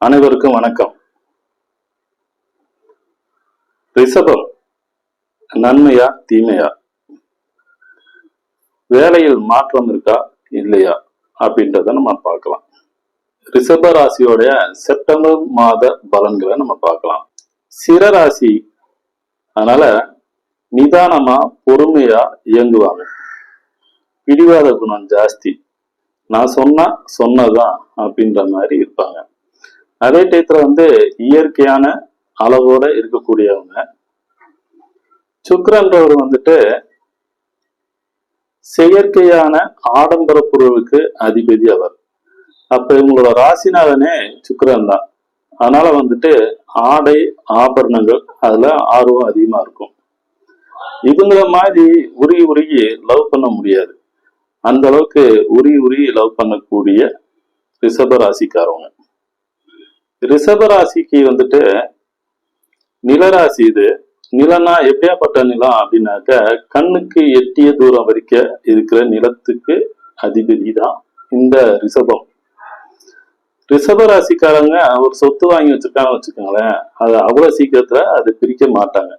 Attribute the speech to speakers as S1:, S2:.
S1: அனைவருக்கும் வணக்கம். ரிஷபம் நன்மையா தீமையா? வேலையில் மாற்றம் இருக்கா இல்லையா? அப்படின்றத நம்ம பார்க்கலாம். ரிஷப ராசியோடைய செப்டம்பர் மாத பலன்களை நம்ம பார்க்கலாம். சிற ராசி அதனால நிதானமா பொறுமையா இயங்குவாங்க. பிடிவாத குணம் ஜாஸ்தி. நான் சொன்னா சொன்னதான் அப்படின்ற மாதிரி இருப்பாங்க. அதே டயத்துல வந்து இயற்கையான அளவோட இருக்கக்கூடியவங்க. சுக்கரன்றவர் வந்துட்டு செயற்கையான ஆடம்பர பொருளுக்கு அதிபதி அவர். அப்ப இவங்களோட ராசினாலனே சுக்கரன் தான் அதனால வந்துட்டு ஆடை ஆபரணங்கள் அதுல ஆர்வம் அதிகமா இருக்கும். இவங்கள மாதிரி உருகி உருகி லவ் பண்ண முடியாது. அந்த அளவுக்கு உருகி உருகி லவ் பண்ணக்கூடிய ரிஷப ராசிக்காரவங்க. ரிஷபராசிக்கு வந்துட்டு நிலராசி இது. நிலனா எப்படியாப்பட்ட நிலம் அப்படின்னாக்க கண்ணுக்கு எட்டிய தூரம் வரைக்கும் இருக்கிற நிலத்துக்கு அதிபதி தான் இந்த ரிஷபம். ரிஷபராசிக்காரங்க ஒரு சொத்து வாங்கி வச்சிருக்காங்க வச்சுக்கோங்களேன் அது அவ்வளவு சீக்கிரத்துல அதை பிரிக்க மாட்டாங்க.